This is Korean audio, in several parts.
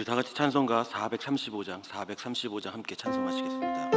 우리 다 같이 찬송가 435장, 435장 함께 찬송하시겠습니다.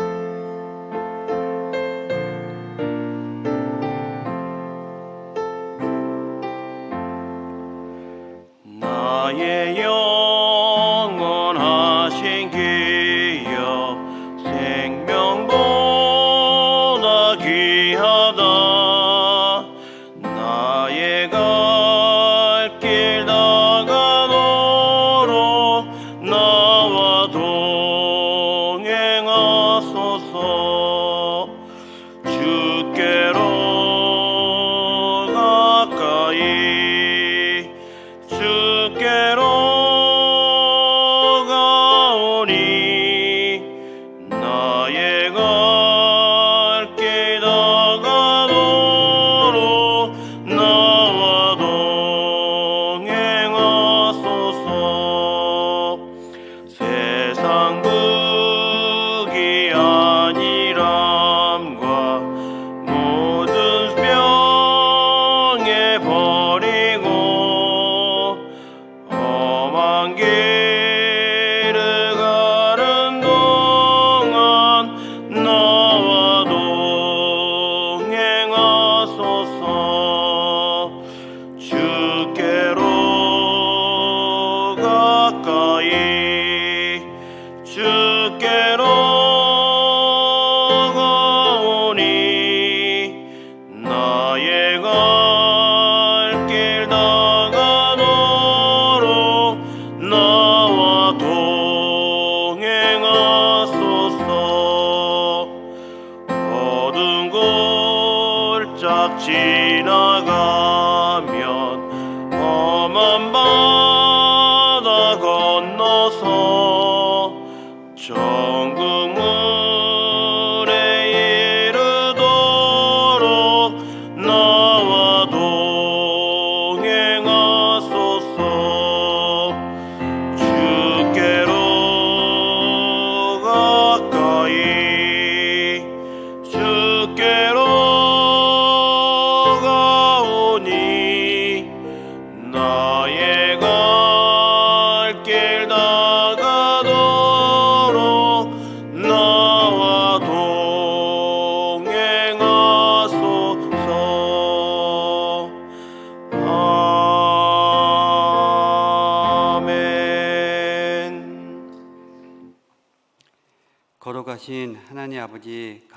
나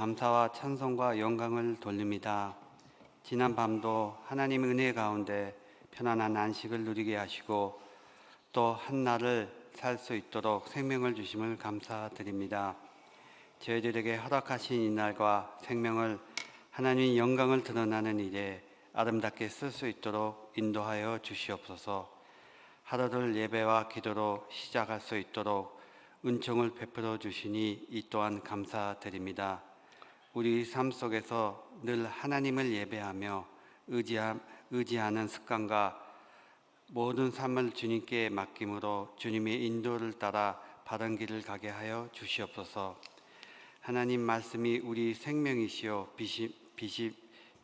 감사와 찬송과 영광을 돌립니다. 지난 밤도 하나님 은혜 가운데 편안한 안식을 누리게 하시고 또 한날을 살 수 있도록 생명을 주심을 감사드립니다. 저희들에게 허락하신 이날과 생명을 하나님의 영광을 드러나는 일에 아름답게 쓸 수 있도록 인도하여 주시옵소서. 하루를 예배와 기도로 시작할 수 있도록 은총을 베풀어 주시니 이 또한 감사드립니다. 우리 삶 속에서 늘 하나님을 예배하며 의지하, 의지하는 습관과 모든 삶을 주님께 맡김으로 주님의 인도를 따라 바른 길을 가게 하여 주시옵소서. 하나님 말씀이 우리 생명이시요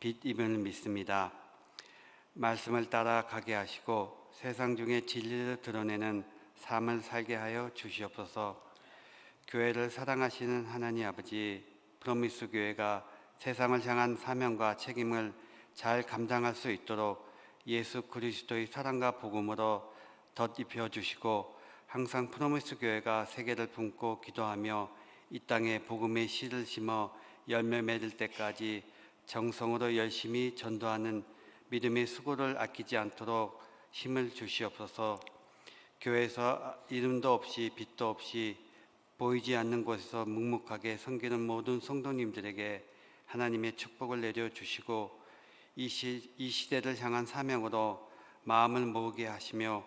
빛임을 믿습니다. 말씀을 따라 가게 하시고 세상 중에 진리를 드러내는 삶을 살게 하여 주시옵소서. 교회를 사랑하시는 하나님 아버지 프로미스 교회가 세상을 향한 사명과 책임을 잘 감당할 수 있도록 예수 그리스도의 사랑과 복음으로 덧입혀 주시고 항상 프로미스 교회가 세계를 품고 기도하며 이 땅에 복음의 씨를 심어 열매 맺을 때까지 정성으로 열심히 전도하는 믿음의 수고를 아끼지 않도록 힘을 주시옵소서. 교회에서 이름도 없이 빛도 없이 보이지 않는 곳에서 묵묵하게 섬기는 모든 성도님들에게 하나님의 축복을 내려 주시고 이, 시, 이 시대를 향한 사명으로 마음을 모으게 하시며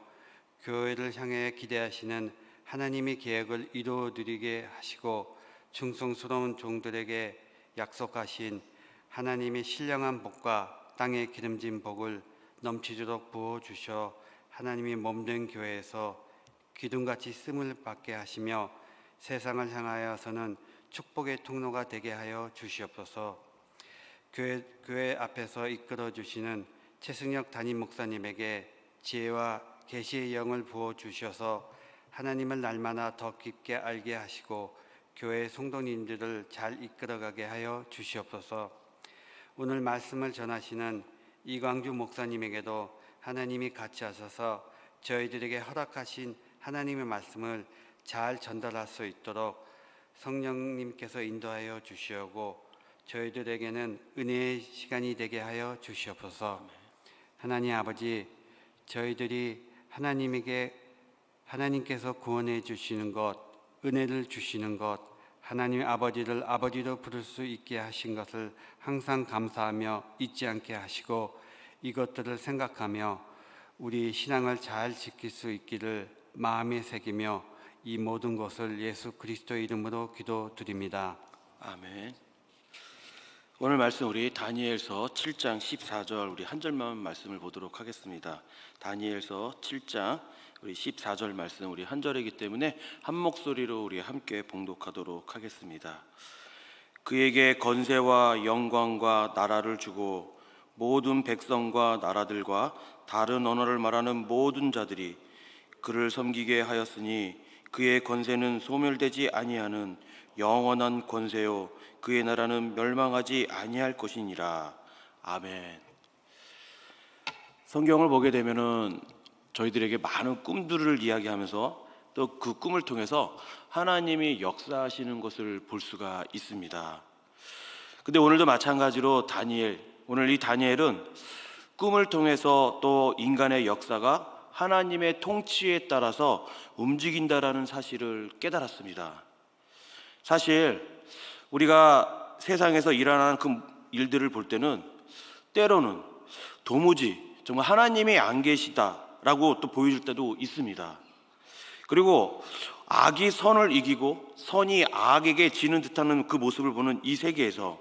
교회를 향해 기대하시는 하나님의 계획을 이루어 드리게 하시고 충성스러운 종들에게 약속하신 하나님의 신령한 복과 땅에 기름진 복을 넘치도록 부어 주셔 하나님의 몸된 교회에서 기둥같이 쓰임을 받게 하시며 세상을 향하여서는 축복의 통로가 되게 하여 주시옵소서. 교회, 교회 앞에서 이끌어 주시는 최승혁 담임 목사님에게 지혜와 계시의 영을 부어 주셔서 하나님을 날마다 더 깊게 알게 하시고 교회 성도님들을 잘 이끌어가게 하여 주시옵소서. 오늘 말씀을 전하시는 이광주 목사님에게도 하나님이 같이 하셔서 저희들에게 허락하신 하나님의 말씀을 잘 전달할 수 있도록 성령님께서 인도하여 주시오고 저희들에게는 은혜의 시간이 되게 하여 주시옵소서. 하나님 아버지, 저희들이 하나님에게 하나님께서 구원해 주시는 것, 은혜를 주시는 것, 하나님 아버지를 아버지로 부를 수 있게 하신 것을 항상 감사하며 잊지 않게 하시고 이것들을 생각하며 우리 신앙을 잘 지킬 수 있기를 마음에 새기며 이 모든 것을 예수 그리스도의 이름으로 기도드립니다. 아멘. 오늘 말씀 우리 다니엘서 7장 14절 우리 한 절만 말씀을 보도록 하겠습니다. 다니엘서 7장 우리 14절 말씀 우리 한 절이기 때문에 한 목소리로 우리 함께 봉독하도록 하겠습니다. 그에게 건세와 영광과 나라를 주고 모든 백성과 나라들과 다른 언어를 말하는 모든 자들이 그를 섬기게 하였으니 그의 건세는 소멸되지 아니하는 영원한 권세요 그의 나라는 멸망하지 아니할 것이니라 아멘. 성경을 보게 되면은 저희들에게 많은 꿈들을 이야기하면서 또 그 꿈을 통해서 하나님이 역사하시는 것을 볼 수가 있습니다. 근데 오늘도 마찬가지로 다니엘 오늘 이 다니엘은 꿈을 통해서 또 인간의 역사가 하나님의 통치에 따라서 움직인다라는 사실을 깨달았습니다. 사실 우리가 세상에서 일어나는 그 일들을 볼 때는 때로는 도무지 정말 하나님이 안 계시다라고 또 보여줄 때도 있습니다. 그리고 악이 선을 이기고 선이 악에게 지는 듯하는 그 모습을 보는 이 세계에서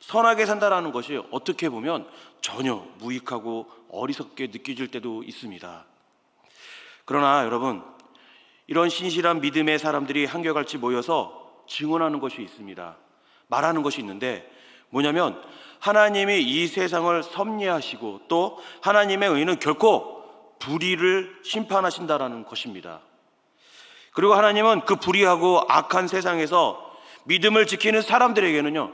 선하게 산다라는 것이 어떻게 보면 전혀 무익하고 어리석게 느껴질 때도 있습니다. 그러나 여러분, 이런 신실한 믿음의 사람들이 한결같이 모여서 증언하는 것이 있습니다. 말하는 것이 있는데 뭐냐면 하나님이 이 세상을 섭리하시고 또 하나님의 의는 결코 불의를 심판하신다라는 것입니다. 그리고 하나님은 그 불의하고 악한 세상에서 믿음을 지키는 사람들에게는요,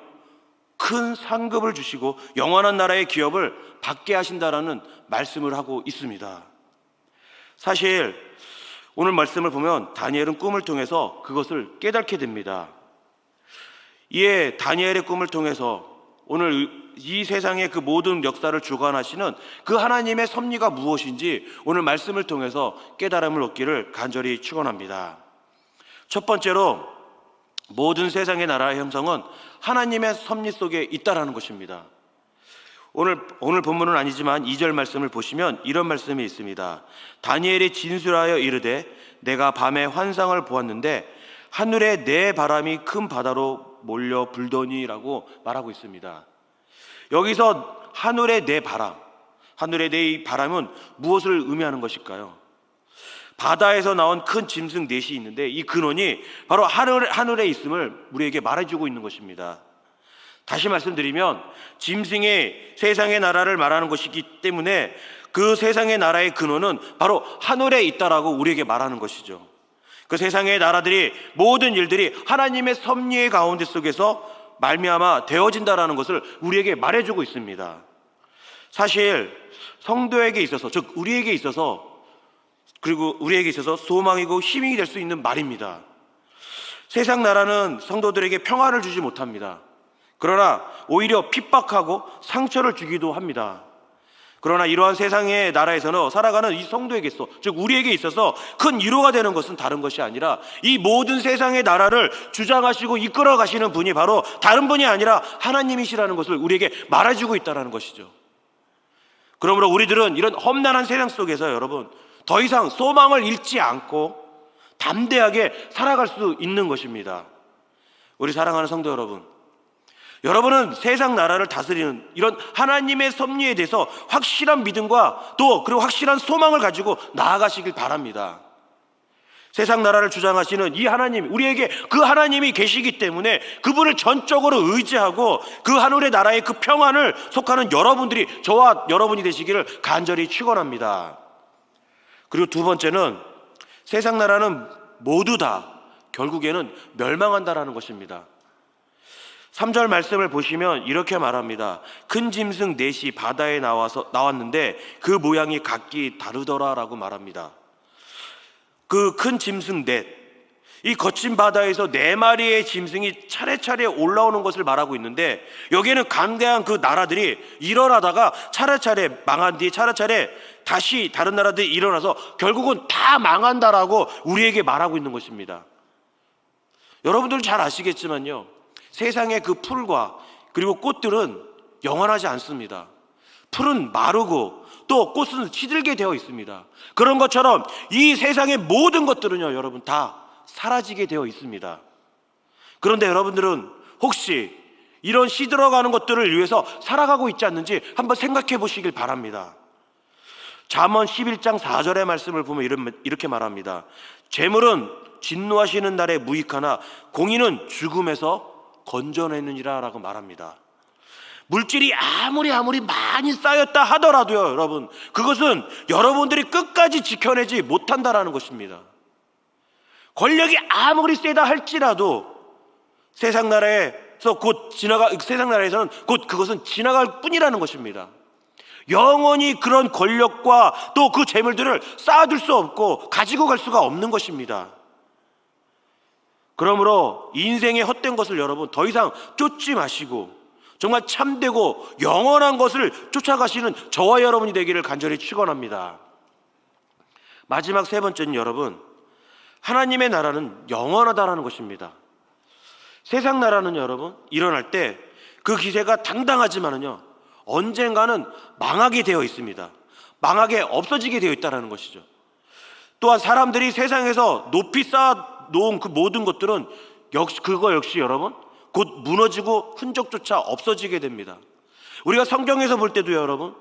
큰 상급을 주시고 영원한 나라의 기업을 받게 하신다라는 말씀을 하고 있습니다. 사실 오늘 말씀을 보면 다니엘은 꿈을 통해서 그것을 깨닫게 됩니다. 이에 다니엘의 꿈을 통해서 오늘 이 세상의 그 모든 역사를 주관하시는 그 하나님의 섭리가 무엇인지 오늘 말씀을 통해서 깨달음을 얻기를 간절히 축원합니다. 첫 번째로 모든 세상의 나라의 형성은 하나님의 섭리 속에 있다라는 것입니다. 오늘 오늘 본문은 아니지만 2절 말씀을 보시면 이런 말씀이 있습니다. 다니엘이 진술하여 이르되 내가 밤에 환상을 보았는데 하늘에 내 바람이 큰 바다로 몰려 불더니라고 말하고 있습니다. 여기서 하늘의 내 바람, 하늘의 내 바람은 무엇을 의미하는 것일까요? 바다에서 나온 큰 짐승 넷이 있는데 이 근원이 바로 하늘, 하늘에 있음을 우리에게 말해주고 있는 것입니다. 다시 말씀드리면 짐승이 세상의 나라를 말하는 것이기 때문에 그 세상의 나라의 근원은 바로 하늘에 있다라고 우리에게 말하는 것이죠. 그 세상의 나라들이 모든 일들이 하나님의 섭리의 가운데 속에서 말미암아 되어진다라는 것을 우리에게 말해주고 있습니다. 사실 성도에게 있어서 즉 우리에게 있어서 그리고 우리에게 있어서 소망이고 힘이 될 수 있는 말입니다. 세상 나라는 성도들에게 평화를 주지 못합니다. 그러나 오히려 핍박하고 상처를 주기도 합니다. 그러나 이러한 세상의 나라에서는 살아가는 이 성도에게 있어, 즉 우리에게 있어서 큰 위로가 되는 것은 다른 것이 아니라 이 모든 세상의 나라를 주장하시고 이끌어 가시는 분이 바로 다른 분이 아니라 하나님이시라는 것을 우리에게 말해주고 있다는 것이죠. 그러므로 우리들은 이런 험난한 세상 속에서 여러분 더 이상 소망을 잃지 않고 담대하게 살아갈 수 있는 것입니다. 우리 사랑하는 성도 여러분, 여러분은 세상 나라를 다스리는 이런 하나님의 섭리에 대해서 확실한 믿음과 또 그리고 확실한 소망을 가지고 나아가시길 바랍니다. 세상 나라를 주장하시는 이 하나님, 우리에게 그 하나님이 계시기 때문에 그분을 전적으로 의지하고 그 하늘의 나라의 그 평안을 속하는 여러분들이 저와 여러분이 되시기를 간절히 축원합니다. 그리고 두 번째는 세상 나라는 모두 다 결국에는 멸망한다라는 것입니다. 3절 말씀을 보시면 이렇게 말합니다. 큰 짐승 넷이 바다에 나와서 나왔는데 그 모양이 각기 다르더라라고 말합니다. 그 큰 짐승 넷, 이 거친 바다에서 네 마리의 짐승이 차례차례 올라오는 것을 말하고 있는데 여기에는 강대한 그 나라들이 일어나다가 차례차례 망한 뒤 차례차례 다시 다른 나라들이 일어나서 결국은 다 망한다라고 우리에게 말하고 있는 것입니다. 여러분들 잘 아시겠지만요. 세상의 그 풀과 그리고 꽃들은 영원하지 않습니다. 풀은 마르고 또 꽃은 시들게 되어 있습니다. 그런 것처럼 이 세상의 모든 것들은요, 여러분 다 사라지게 되어 있습니다. 그런데 여러분들은 혹시 이런 시들어가는 것들을 위해서 살아가고 있지 않는지 한번 생각해 보시길 바랍니다. 잠언 11장 4절의 말씀을 보면 이렇게 말합니다. 재물은 진노하시는 날에 무익하나 공의는 죽음에서 건져내느니라 라고 말합니다. 물질이 아무리 아무리 많이 쌓였다 하더라도요, 여러분, 그것은 여러분들이 끝까지 지켜내지 못한다라는 것입니다. 권력이 아무리 세다 할지라도 세상 나라에서 곧 지나가 세상 나라에서는 곧 그것은 지나갈 뿐이라는 것입니다. 영원히 그런 권력과 또 그 재물들을 쌓아둘 수 없고 가지고 갈 수가 없는 것입니다. 그러므로 인생의 헛된 것을 여러분 더 이상 쫓지 마시고 정말 참되고 영원한 것을 쫓아가시는 저와 여러분이 되기를 간절히 축원합니다. 마지막 세 번째는 여러분 하나님의 나라는 영원하다라는 것입니다. 세상 나라는 여러분 일어날 때 그 기세가 당당하지만은요 언젠가는 망하게 되어 있습니다. 망하게 없어지게 되어 있다라는 것이죠. 또한 사람들이 세상에서 높이 쌓아 놓은 그 모든 것들은 역시 그거 역시 여러분 곧 무너지고 흔적조차 없어지게 됩니다. 우리가 성경에서 볼 때도 여러분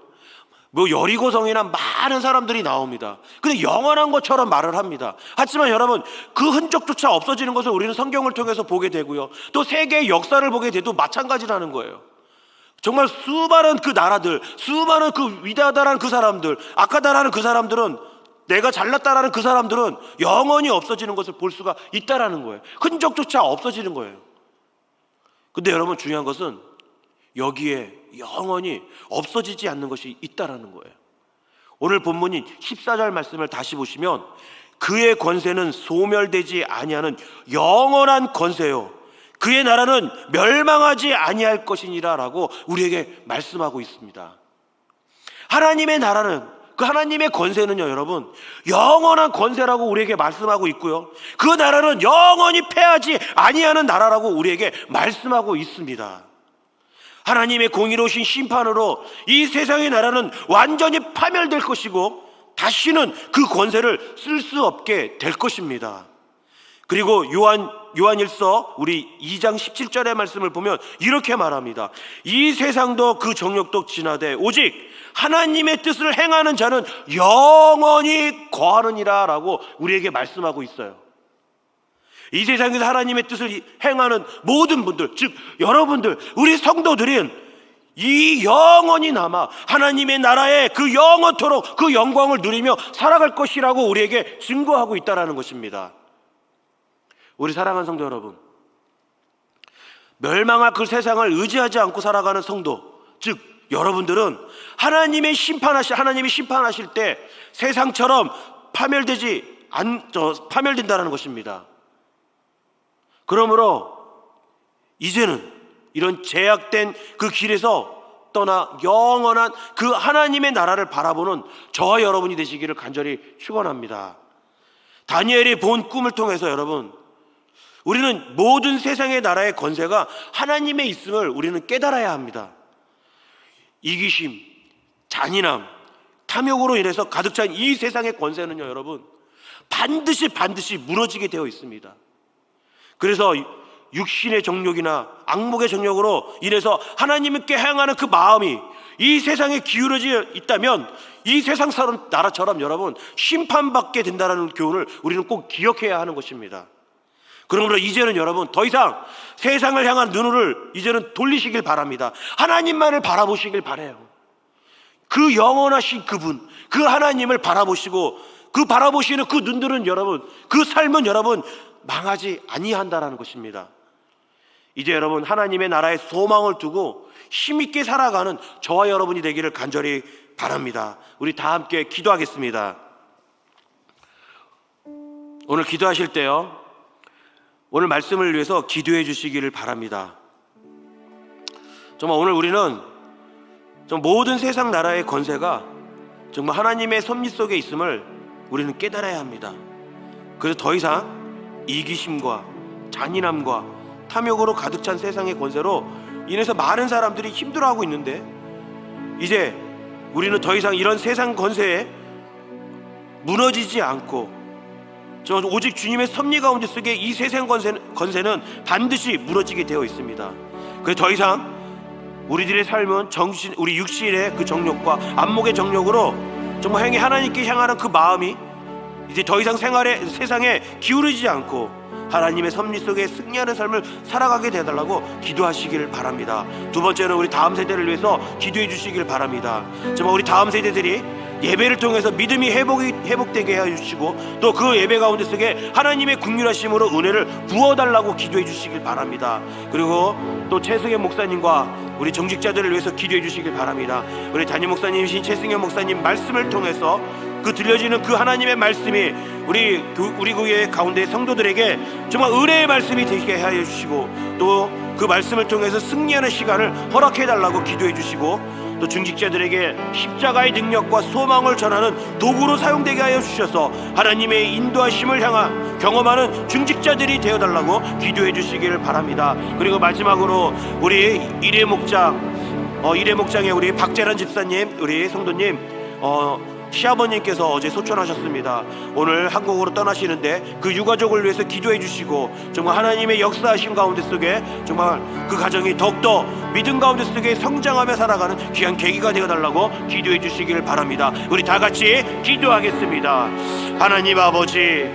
뭐 여리고성이나 많은 사람들이 나옵니다. 근데 영원한 것처럼 말을 합니다. 하지만 여러분 그 흔적조차 없어지는 것을 우리는 성경을 통해서 보게 되고요. 또 세계의 역사를 보게 돼도 마찬가지라는 거예요. 정말 수많은 그 나라들, 수많은 그 위대하다라는 그 사람들, 악하다라는 그 사람들은 내가 잘났다라는 그 사람들은 영원히 없어지는 것을 볼 수가 있다라는 거예요. 흔적조차 없어지는 거예요. 근데 여러분 중요한 것은 여기에 영원히 없어지지 않는 것이 있다라는 거예요. 오늘 본문인 14절 말씀을 다시 보시면 그의 권세는 소멸되지 아니하는 영원한 권세요. 그의 나라는 멸망하지 아니할 것이니라라고 우리에게 말씀하고 있습니다. 하나님의 나라는 그 하나님의 권세는요, 여러분, 영원한 권세라고 우리에게 말씀하고 있고요. 그 나라는 영원히 패하지 아니하는 나라라고 우리에게 말씀하고 있습니다. 하나님의 공의로우신 심판으로 이 세상의 나라는 완전히 파멸될 것이고 다시는 그 권세를 쓸 수 없게 될 것입니다. 그리고 요한 요한일서 우리 2장 17절의 말씀을 보면 이렇게 말합니다. 이 세상도 그 정욕도 지나되 오직 하나님의 뜻을 행하는 자는 영원히 거하느니라라고 우리에게 말씀하고 있어요. 이 세상에서 하나님의 뜻을 행하는 모든 분들, 즉 여러분들, 우리 성도들은 이 영원히 남아 하나님의 나라에 그 영원토록 그 영광을 누리며 살아갈 것이라고 우리에게 증거하고 있다라는 것입니다. 우리 사랑하는 성도 여러분, 멸망할 그 세상을 의지하지 않고 살아가는 성도, 즉 여러분들은 하나님의 심판하실 하나님이 심판하실 때 세상처럼 파멸되지 안, 저, 파멸된다는 것입니다. 그러므로 이제는 이런 제약된 그 길에서 떠나 영원한 그 하나님의 나라를 바라보는 저와 여러분이 되시기를 간절히 축원합니다. 다니엘이 본 꿈을 통해서 여러분 우리는 모든 세상의 나라의 권세가 하나님의 있음을 우리는 깨달아야 합니다. 이기심, 잔인함, 탐욕으로 인해서 가득 찬 이 세상의 권세는요, 여러분 반드시 반드시 무너지게 되어 있습니다. 그래서 육신의 정욕이나 악목의 정욕으로 인해서 하나님께 향하는 그 마음이 이 세상에 기울어져 있다면 이 세상 사람 나라처럼 여러분 심판받게 된다는 교훈을 우리는 꼭 기억해야 하는 것입니다. 그러므로 이제는 여러분 더 이상 세상을 향한 눈을 이제는 돌리시길 바랍니다. 하나님만을 바라보시길 바래요. 그 영원하신 그분, 그 하나님을 바라보시고 그 바라보시는 그 눈들은 여러분, 그 삶은 여러분 망하지 아니한다라는 것입니다. 이제 여러분 하나님의 나라에 소망을 두고 힘있게 살아가는 저와 여러분이 되기를 간절히 바랍니다. 우리 다 함께 기도하겠습니다. 오늘 기도하실 때요. 오늘 말씀을 위해서 기도해 주시기를 바랍니다. 정말 오늘 우리는 정 모든 세상 나라의 권세가 정말 하나님의 섭리 속에 있음을 우리는 깨달아야 합니다. 그래서 더 이상 이기심과 잔인함과 탐욕으로 가득 찬 세상의 권세로 인해서 많은 사람들이 힘들어하고 있는데 이제 우리는 더 이상 이런 세상 권세에 무너지지 않고 저 오직 주님의 섭리 가운데 속에 이 세상 권세는, 권세는 반드시 무너지게 되어 있습니다. 그래서 더 이상 우리들의 삶은 정신, 우리 육신의 그 정욕과 안목의 정욕으로 정말 행히 하나님께 향하는 그 마음이 이제 더 이상 생활에 세상에 기울이지 않고 하나님의 섭리 속에 승리하는 삶을 살아가게 되달라고 기도하시기를 바랍니다. 두 번째는 우리 다음 세대를 위해서 기도해 주시기를 바랍니다. 정말 우리 다음 세대들이 예배를 통해서 믿음이 회복이 회복되게 해 주시고 또 그 예배 가운데 속에 하나님의 국률하심으로 은혜를 부어 달라고 기도해 주시길 바랍니다. 그리고 또 최승현 목사님과 우리 정직자들을 위해서 기도해 주시길 바랍니다. 우리 담임 목사님이신 최승현 목사님 말씀을 통해서 그 들려지는 그 하나님의 말씀이 우리 교- 우리 교회 가운데 성도들에게 정말 은혜의 말씀이 되게 하여 주시고 또 그 말씀을 통해서 승리하는 시간을 허락해 달라고 기도해 주시고 또 중직자들에게 십자가의 능력과 소망을 전하는 도구로 사용되게 하여 주셔서 하나님의 인도하심을 향한 경험하는 중직자들이 되어 달라고 기도해 주시기를 바랍니다. 그리고 마지막으로 우리 일회 목장 어, 일회 목장의 우리 박재란 집사님, 우리 성도님 어, 시아버님께서 어제 소천하셨습니다. 오늘 한국으로 떠나시는데 그 유가족을 위해서 기도해 주시고 정말 하나님의 역사하심 가운데 속에 정말 그 가정이 더욱더 믿음 가운데 속에 성장하며 살아가는 귀한 계기가 되어 달라고 기도해 주시기를 바랍니다. 우리 다 같이 기도하겠습니다. 하나님 아버지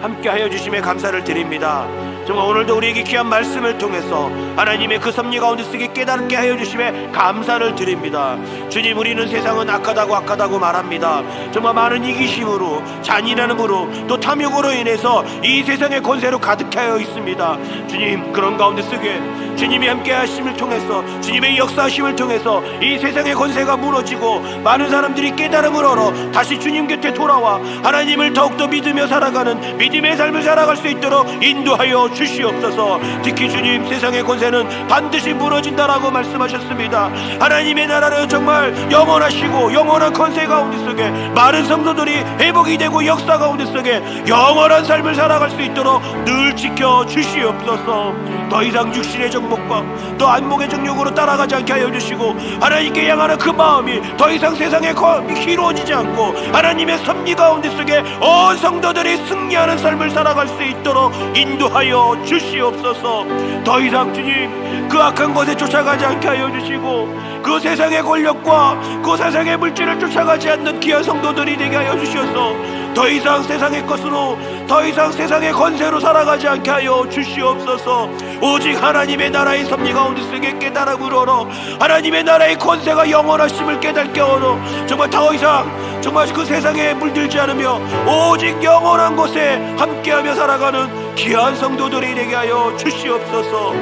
함께 하여 주심에 감사를 드립니다. 정말 오늘도 우리에게 귀한 말씀을 통해서 하나님의 그 섭리 가운데 쓰게 깨닫게 하여 주심에 감사를 드립니다. 주님 우리는 세상은 악하다고 악하다고 말합니다. 정말 많은 이기심으로 잔인함으로 또 탐욕으로 인해서 이 세상의 권세로 가득하여 있습니다. 주님 그런 가운데 쓰게 주님이 함께 하심을 통해서 주님의 역사하심을 통해서 이 세상의 권세가 무너지고 많은 사람들이 깨달음을 얻어 다시 주님 곁에 돌아와 하나님을 더욱더 믿으며 살아가는 믿음의 삶을 살아갈 수 있도록 인도하여 주시옵소서. 특히 주님 세상의 권세는 반드시 무너진다라고 말씀하셨습니다. 하나님의 나라는 정말 영원하시고 영원한 권세 가운데 속에 많은 성도들이 회복이 되고 역사 가운데 속에 영원한 삶을 살아갈 수 있도록 늘 지켜 주시옵소서. 더 이상 육신의 정복과 또 안목의 정욕으로 따라가지 않게 하여 주시고 하나님께 향하는 그 마음이 더 이상 세상에 거- 희로워지지 않고 하나님의 섭리 가운데 속에 온 성도들이 승리하는 삶을 살아갈 수 있도록 인도하여 주시옵소서. 더 이상 주님 그 악한 것에 쫓아가지 않게 하여 주시고 그 세상의 권력과 그 세상의 물질을 쫓아가지 않는 귀한 성도들이 되게 하여 주셔서 더 이상 세상의 것으로 더 이상 세상의 권세로 살아가지 않게 하여 주시옵소서. 오직 하나님의 나라의 섭리 가운데 속에 깨달음을 얻어 하나님의 나라의 권세가 영원하심을 깨닫게 얻어 정말 더 이상 정말 그 세상에 물들지 않으며 오직 영원한 곳에 함께하며 살아가는 귀한 성도들이 되게 하여 주시옵소서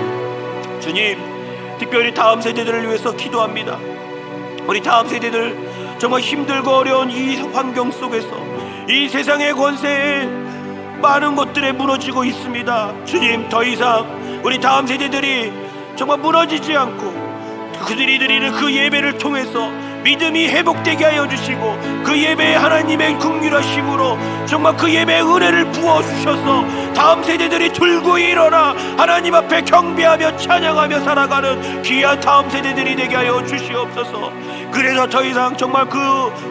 주님 특별히 다음 세대들을 위해서 기도합니다 우리 다음 세대들 정말 힘들고 어려운 이 환경 속에서 이 세상의 권세에 많은 것들에 무너지고 있습니다. 주님 더 이상 우리 다음 세대들이 정말 무너지지 않고 그들이 드리는 그 예배를 통해서 믿음이 회복되게 하여 주시고 그 예배에 하나님의 긍휼하심으로 정말 그 예배의 은혜를 부어 주셔서 다음 세대들이 들고 일어나 하나님 앞에 경배하며 찬양하며 살아가는 귀한 다음 세대들이 되게 하여 주시옵소서. 그래서 더 이상 정말 그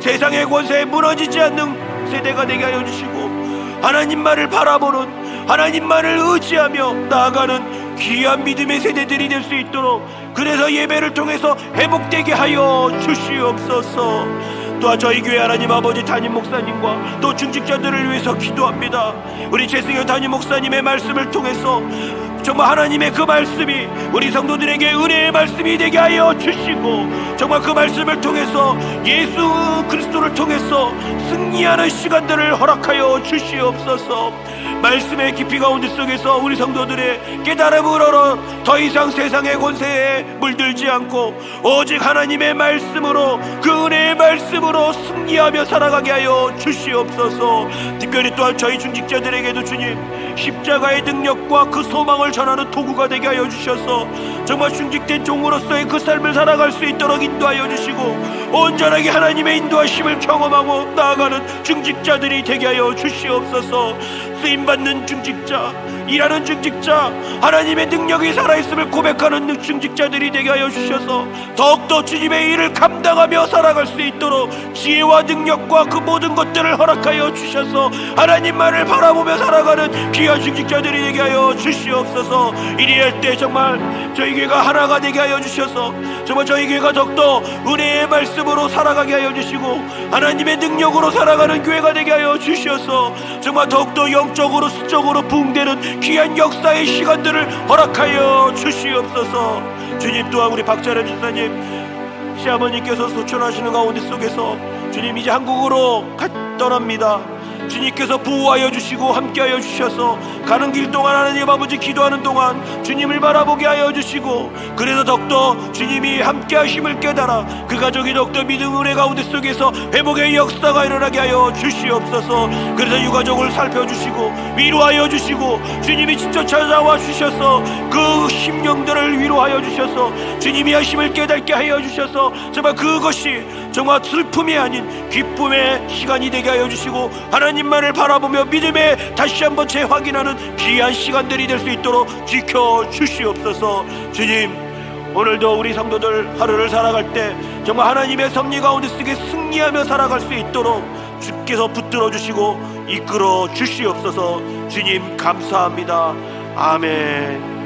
세상의 권세에 무너지지 않는 세대가 되게 하여 주시고 하나님만을 바라보는 하나님만을 의지하며 나아가는 귀한 믿음의 세대들이 될 수 있도록 그래서 예배를 통해서 회복되게 하여 주시옵소서 또한 저희 교회 하나님 아버지 담임 목사님과 또 중직자들을 위해서 기도합니다. 우리 최승현 담임 목사님의 말씀을 통해서 정말 하나님의 그 말씀이 우리 성도들에게 은혜의 말씀이 되게 하여 주시고 정말 그 말씀을 통해서 예수 그리스도를 통해서 승리하는 시간들을 허락하여 주시옵소서 말씀의 깊이 가운데 속에서 우리 성도들의 깨달음을 얻어 더 이상 세상의 권세에 물들지 않고 오직 하나님의 말씀으로 그 은혜의 말씀으로 승리하며 살아가게 하여 주시옵소서. 특별히 또한 저희 중직자들에게도 주님 십자가의 능력과 그 소망을 전하는 도구가 되게 하여 주셔서 정말 중직된 종으로서의 그 삶을 살아갈 수 있도록 인도하여 주시고 온전하게 하나님의 인도하심을 경험하고 나아가는 중직자들이 되게 하여 주시옵소서. 쓰임 받는 중직자 일하는 중직자 하나님의 능력이 살아있음을 고백하는 중직자들이 되게 하여 주셔서 더욱더 주님의 일을 감당하며 살아갈 수 있도록 지혜와 능력과 그 모든 것들을 허락하여 주셔서 하나님만을 바라보며 살아가는 귀한 중직자들이 되게 하여 주시옵소서. 이리 할 때 정말 저희 교회가 하나가 되게 하여 주셔서 정말 저희 교회가 더욱더 은혜의 말씀으로 살아가게 하여 주시고 하나님의 능력으로 살아가는 교회가 되게 하여 주셔서 정말 더욱더 영적으로 수적으로 부흥되는 귀한 역사의 시간들을 허락하여 주시옵소서 주님 또한 우리 박자련 집사님 시아버님께서 소천하시는 가운데 속에서 주님 이제 한국으로 가, 떠납니다. 주님께서 보호하여 주시고 함께하여 주셔서 가는 길 동안 하나님 아버지 기도하는 동안 주님을 바라보게 하여 주시고 그래서 더욱더 주님이 함께하심을 깨달아 그 가족이 더욱더 믿음 은혜 가운데 속에서 회복의 역사가 일어나게 하여 주시옵소서. 그래서 유가족을 살펴주시고 위로하여 주시고 주님이 직접 찾아와 주셔서 그 심령들을 위로하여 주셔서 주님이 하심을 깨닫게 하여 주셔서 정말 그것이 정말 슬픔이 아닌 기쁨의 시간이 되게 하여 주시고 하나님만을 바라보며 믿음에 다시 한번 재확인하는 귀한 시간들이 될 수 있도록 지켜 주시옵소서. 주님 오늘도 우리 성도들 하루를 살아갈 때 정말 하나님의 섭리 가운데 쓰게 승리하며 살아갈 수 있도록 주께서 붙들어 주시고 이끌어 주시옵소서. 주님 감사합니다. 아멘